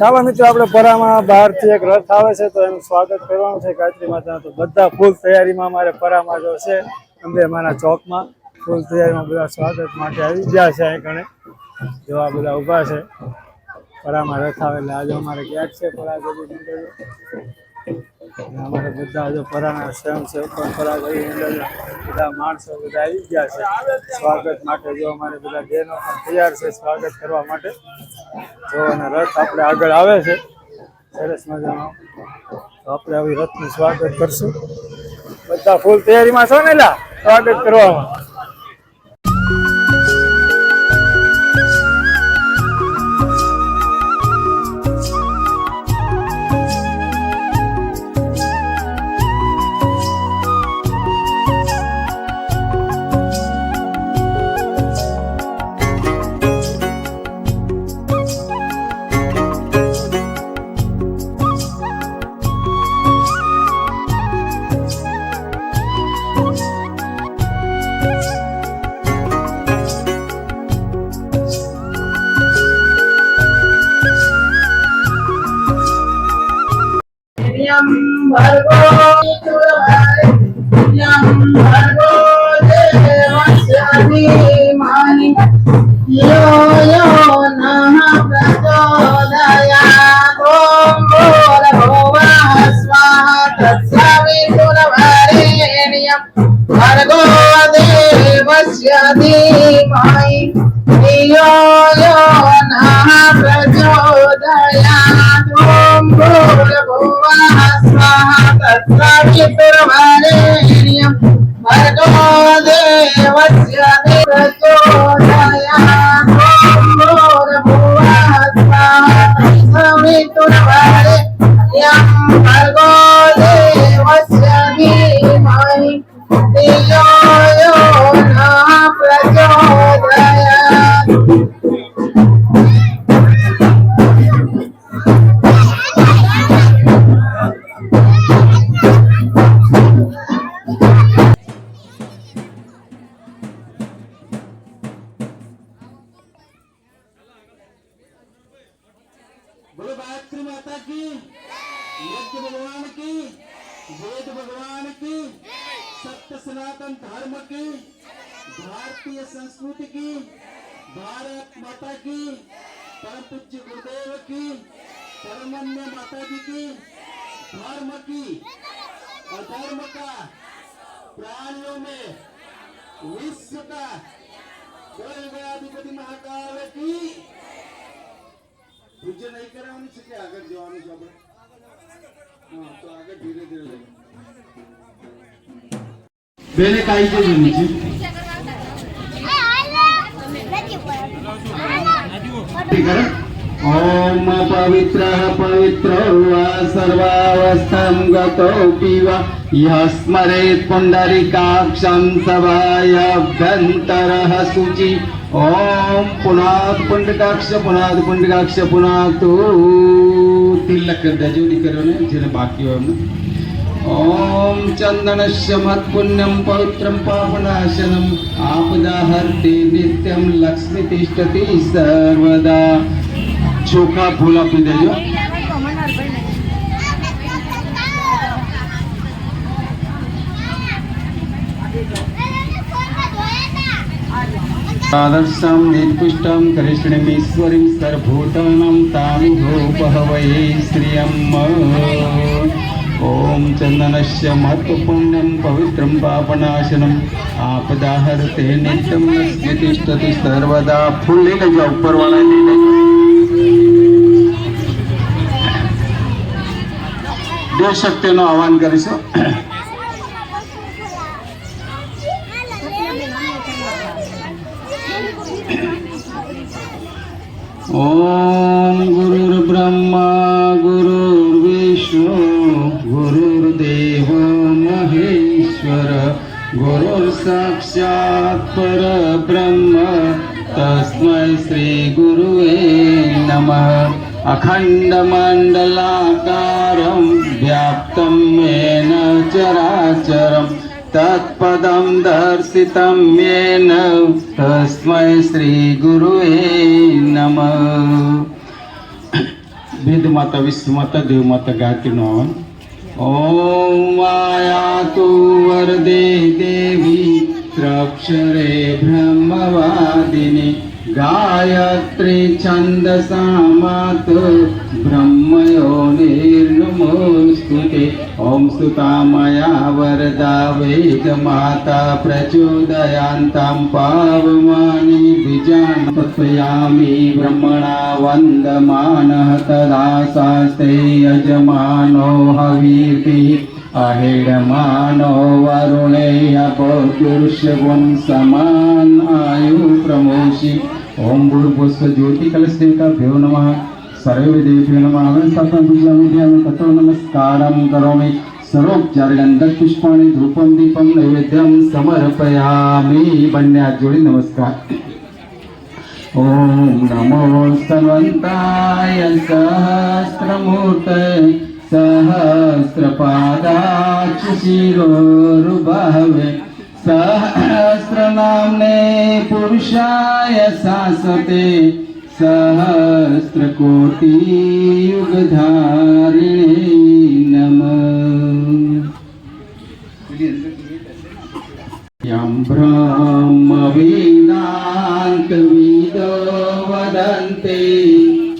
ચાલો મિત્રો, આપણે પરામાં બહારથી એક રથ આવે છે, તો એનું સ્વાગત કરવાનું છે ગાયત્રી માતા તો બધા ફૂલ તૈયારીમાં અમારે પરામાં જો છે, અંબે અમારા ચોકમાં ફૂલ તૈયારીમાં બધા સ્વાગત માટે આવી ગયા છે અહીં કણે જોવા બધા ઊભા છે. પરામાં રથ આવે એટલે આજે અમારે ગેટ છે પરાગરી મંડળ. અમારે બધા આજે પરાના છે પરાગરી મંડળ. બધા માણસો બધા આવી ગયા છે. સ્વાગત માટે જો અમારે બધા બહેનો તૈયાર છે સ્વાગત કરવા માટે. જો અને રથ આપણે આગળ આવે છે. સરસ મજાનો. તો આપણે આવી રથનું સ્વાગત કરશું. બધા ફૂલ તૈયારીમાં છો ને લા? સ્વાગત કરવામાં. यं भर्गो यं भर्गो देवस्य धीमहि यो यो नः प्रचोदयात् ॐ भूर्भुवः स्वः तत्सवितुर्वरेण्यं भर्गो देवस्य धीमहि स्वः तत्सवितुर्वरेण्यं भर्गो देवस्य प्रचोदयात् ॐ भूर्भुवः स्वः तत्सवितुर्वरेण्यं भर्गो देवस्य धीमहि धियो यज्ञ भगवान की। वेद भगवान की। सत्य सनातन धर्म की। भारतीय संस्कृति की। भारत माता की। परम पूज्य गुरुदेव की। परमन्य माता जी की। धर्म की। और धर्म का। प्राणियों में। विश्व का। अधिपति महाकाल की। पूज्य नहीं करा, उनसे आगे अगर जवानी सब मैंने के थी ओम पवित्र पवित्र सर्वावस्थम गीवा यस्मरे पुंडरीकाक्षम शुचि ઓમ પુનાત પંડકાક્ષ પુનાત પંડકાક્ષ પુનાત તિલક કરી દેજો દીકરીઓને જેને બાકી હોય એમને ઓમ ચંદનસ્ય મત પુણ્યમ પવિત્રમ પાપનાશનમ આપદા હરતે નિત્યમ લક્ષ્મી તિષ્ઠતિ સર્વદા ચોખા ફૂલ આપી દેજો आदर्शं निर्पुष्टं कृष्णमीश्वरीं सर्वभूतानां तामिभोपहवये श्रियम् ॐ चन्दनस्य महत्त्वपुण्यं पवित्रं पापनाशनम् आपदाहरते नित्यं नस्य तिष्ठति सर्वदा ફૂલ લઈ લેજો ઉપરવાળા લઈ લેજો દેવ શક્તિનું આહવાન કરીશું तस्मै श्रीगुरुवे नमः अखण्डमण्डलाकारं व्याप्तं येन चराचरम् तत्पदं दर्शितं येन तस्मै श्रीगुरुवे नमः વેદ માતા વિશ્વ માતા દેવ માતા ગાયત્રીનો હવન ઓમ માયાતુ गायत्री छन्दसामातु मातु ब्रह्मयो निर्नमोस्तुति ॐ स्तुतामया वरदा वेदमाता प्रचोदयान्तां पावमानि द्विजान् कथयामि ब्रह्मणा वन्दमानः तदा शास्ते यजमानो हवीति। अहिलमानो वरुणैः अपोदृश्यपुं समानायु प्रमोषि। અહેડમાનો વરુણે અપોદુષ્યગુણ સમાન આયુ પ્રમોષી ઓમ ભૂર્ભુસ્વ જ્યોતિ કલશદેવતાભ્યો નમઃ સર્વે દેવ્યો નમઃ હવે સ્થાપન પૂજામિધ્યામિ તતો નમસ્કારમ કરોમિ સર્વોપચાર ગંધક પુષ્પાણી ધૂપમ દીપમ નૈવેદ્યમ સમર્પયામિ બંને હાથ જોડી નમસ્કાર ॐ नमो सर्वन्ताय सहस्रमूर्ते सहस्रपादाक्षशिरोरुबहवे सहस्रनाम्ने पुरुषाय शाश्वते सहस्रकोटियुगधारिणे नमः। यं ब्रह्मवेदान्तविदो वदन्ति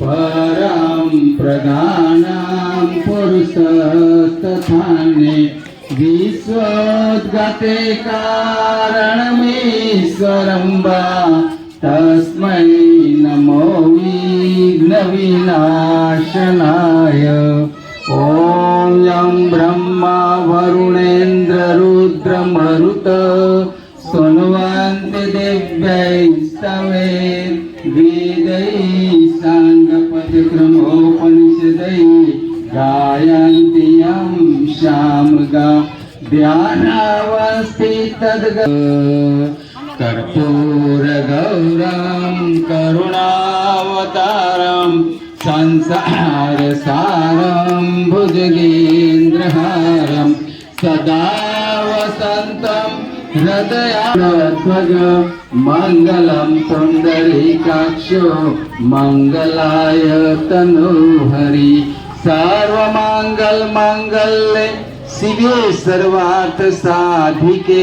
परं प्रधानं पुरुषस्तथाने विश्वोद्गते कारणमीश्वरं वा तस्मै नमो विघ्नविनाशनाय। ॐ यं ब्रह्मा वरुणेन्द्ररुद्रमरुत ध्यानावस्ति तद्ग कर्पूरगौरं करुणावतारं संसारसारं भुजगेन्द्रहारं सदा वसन्तं हृदयाध्वज मङ्गलं पुण्डरीकाक्षो मङ्गलाय तनोहरि सर्वमङ्गलमङ्गल्ये શિવે સર્વાર્થ સાધિકે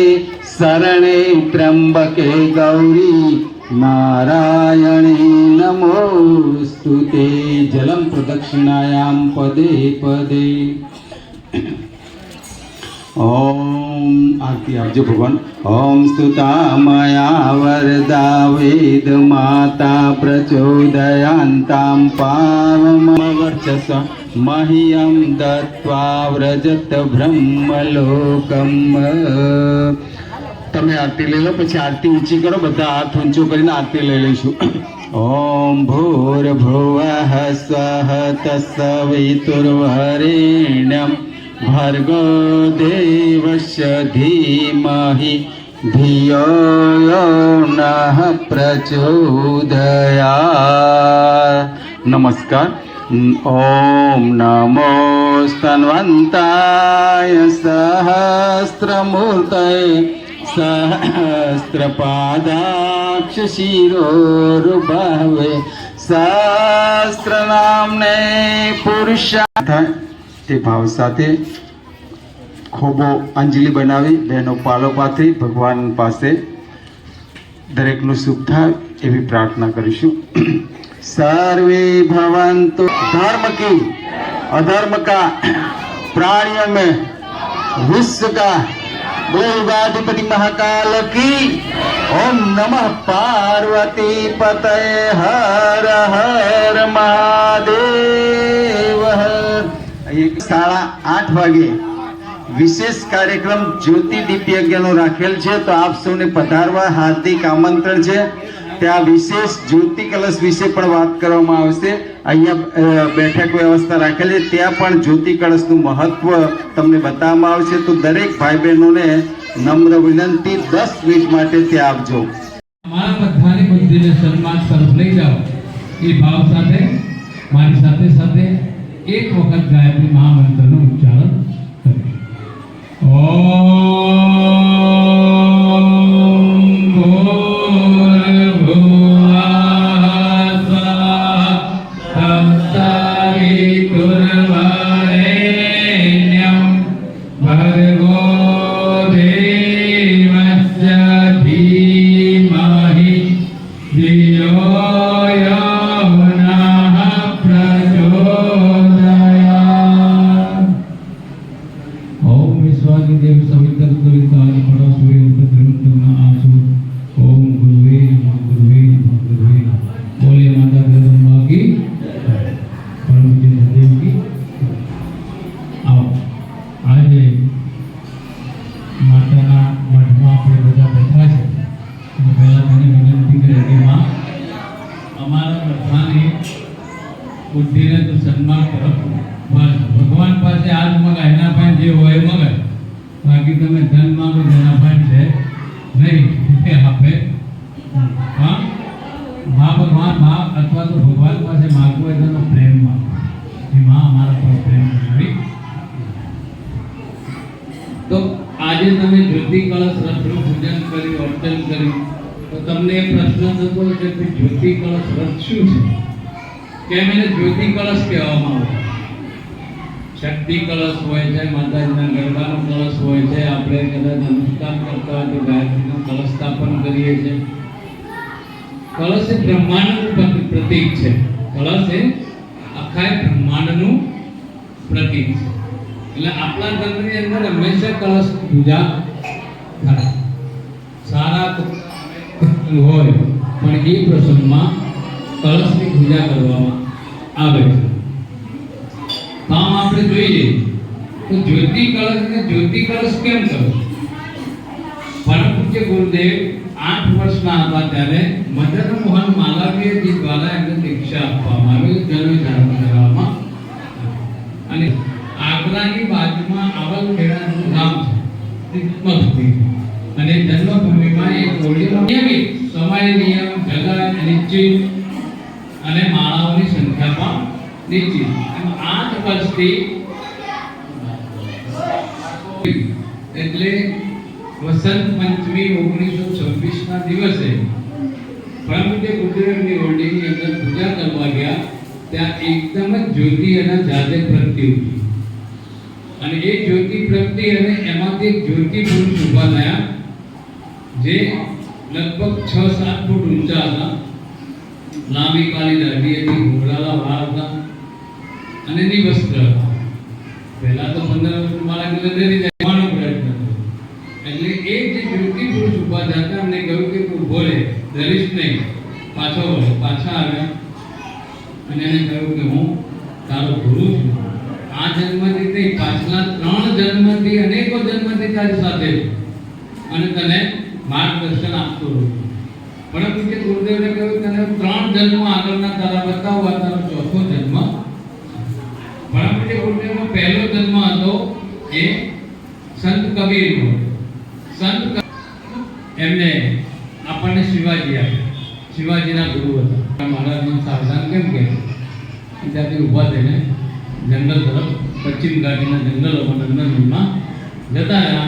શરણે ત્રંબકે ગૌરી. નારાયણી નમોસ્તુ તે જલમ પ્રદક્ષિણાયામ પદે પદે. ઓમ આરતી આપજો ભગવાન. ઓમ સ્તુતા મયા વરદા વેદ માતા પ્રચોદયાંતામ પાવમ. વર્ચસ મહ્યમ દત્વા વ્રજત બ્રહ્મલોકમ તમે આરતી લઈ લો પછી આરતી ઊંચી કરો બધા હાથ ઊંચો કરીને આરતી લઈ લઈશું. ઓમ ભૂર ભુવ સ્વહ તસવિતુર્વરેણ્યમ ભર્ગો દેવસ્ય ધીમહિ ધિયો નઃ પ્રચોદયા નમસ્કાર. ઓમ નમો स्तन्वन्ताय सहस्रमूर्तये सहस्रपादाक्षशिरोरुभवे સહસ્ત્રનામને પુરુષા તે ભાવ સાથે ખોબો અંજલિ બનાવી બહેનો પાલો પાથરી ભગવાન પાસે દરેકનું સુખ થાય એવી પ્રાર્થના કરીશું. સર્વે ભવંતુ ધર્મ કી અધર્મ કા प्राणियों में विश्व का देवाधिपति महाकाल की ओम नमः पार्वती पतये हर हर મહાદેવ હર એક સાડા આઠ વાગે વિશેષ કાર્યક્રમ જ્યોતિ દીપ યજ્ઞનો રાખેલ છે તો આપ સૌને પધારવા હાર્દિક આમંત્રણ છે ત્યાં વિશેષ જ્યોતિ કલશ વિશે પણ વાત કરવામાં આવશે. અહીંયા બેઠક વ્યવસ્થા રાખેલી. છે ત્યાં પણ જ્યોતિ કળશનું મહત્વ તમને બતાવવામાં આવશે. તો દરેક ભાઈ બહેનોને નમ્ર વિનંતી, દસ મિનિટ માટે ત્યાં આપજો મારા બધાની બુદ્ધિને સન્માન તરફ લઈ જાઓ. એ ભાવ સાથે, મારી સાથે સાથે એક વખત ગાયત્રી બુદ્ધિને તો સન્માન કરો બસ, ભગવાન પાસે આજ મગાય એના પાસે જે હોય એ મગાય બાકી તમે ધન માંગો તો એના પાસે છે. નહીં એ આપે. હા? મા ભગવાન મા અથવા તો ભગવાન પાસે માગવું હોય તો એનો પ્રેમ માંગો. કે માં અમારા પર પ્રેમ બનાવી. તો આજે તમે જ્યોતિ કળશ રથનું પૂજન કર્યું, અર્ચન કર્યું. તો તમને એ પ્રશ્ન થતો હશે કે જ્યોતિ કળશ રથ શું છે? કેમ એને જ્યોતિ કળશ કહેવામાં આવે. શક્તિ કળશ હોય છે, માતાજીના ગરબાનો કળશ હોય છે, આપણે કદાચ અનુષ્ઠાન કરતા હોય તો ગાયત્રીનું કળશ સ્થાપન કરીએ છીએ. કળશ એ બ્રહ્માંડનું પ્રતિ- પ્રતીક છે. કળશ એ આખા બ્રહ્માંડનું પ્રતીક છે. એટલે આપણા ધર્મની અંદર હંમેશા કળશ પૂજા થાય. સારા હોય, પણ એ પ્રસંગમાં કળશની પૂજા કરવામાં આવે છે. આમ આપણે જોઈએ તો જ્યોતિ કળશ ને જ્યોતિ કળશ કેમ કરો? પરમ પૂજ્ય ગુરુદેવ આઠ વર્ષના હતા ત્યારે મદન મોહન માલવીયજી દ્વારા એમને દીક્ષા આપવામાં આવી જન્મ ધર્મ કરવામાં અને આગ્રાની બાજુમાં આવલખેડાનું ગામ છે મસ્તી અને જન્મભૂમિમાં એક હોળીનો નિયમિત સમય, નિયમ જગા નિશ્ચિત નિશ્ચિત એમ આઠ વર્ષથી એટલે વસંત પંચમી ઓગણીસો છવ્વીસ ના દિવસે પરમ પૂજ્ય ગુરુદેવની હોળીની અંદર પૂજા કરવા ગયા, ત્યાં એકદમ જ જ્યોતિ અને જાતે પ્રગતિ ઉઠી. અને એ જ્યોતિ પ્રગતિ અને એમાંથી એક જ્યોતિ પુરુષ ઊભા થયા, જે લગભગ છ સાત ફૂટ ઊંચા હતા. લાંબી કાળી દાઢી હતી ઘૂંઘરાલા વાળ હતા. અને નિવસ્ત્ર હતા પહેલા તો પંદર મારા ગલંદરી જવાનો પ્રયત્ન એટલે એ જે જ્યોતિ પુરુષ ઊભા થયા અમને કહ્યું કે તું બોલે ડરીશ નહીં. પાછો વળે, પાછા આવ્યા. અને એને કહ્યું કે હું તારો ગુરુ છું. આ જન્મથી નહીં, પાછલા ત્રણ જન્મથી, અનેકો જન્મથી તારી સાથે અને તને માર્ગદર્શન આપતો રહું પરંતુ પૂજ્ય ગુરુદેવને કહ્યું, તને ત્રણ જન્મ આગળના તારા બતાવવા તારો હતો એ સંત કબીરનો સંત એમને આપણને શિવાજી આપ્યા. શિવાજીના ગુરુ હતા. મહારાજનું સાવધાન કેમ કે ત્યાંથી ઊભા થઈને જંગલ તરફ, પશ્ચિમ ઘાટીના જંગલોમાં નંદનમાં જતા ત્યાં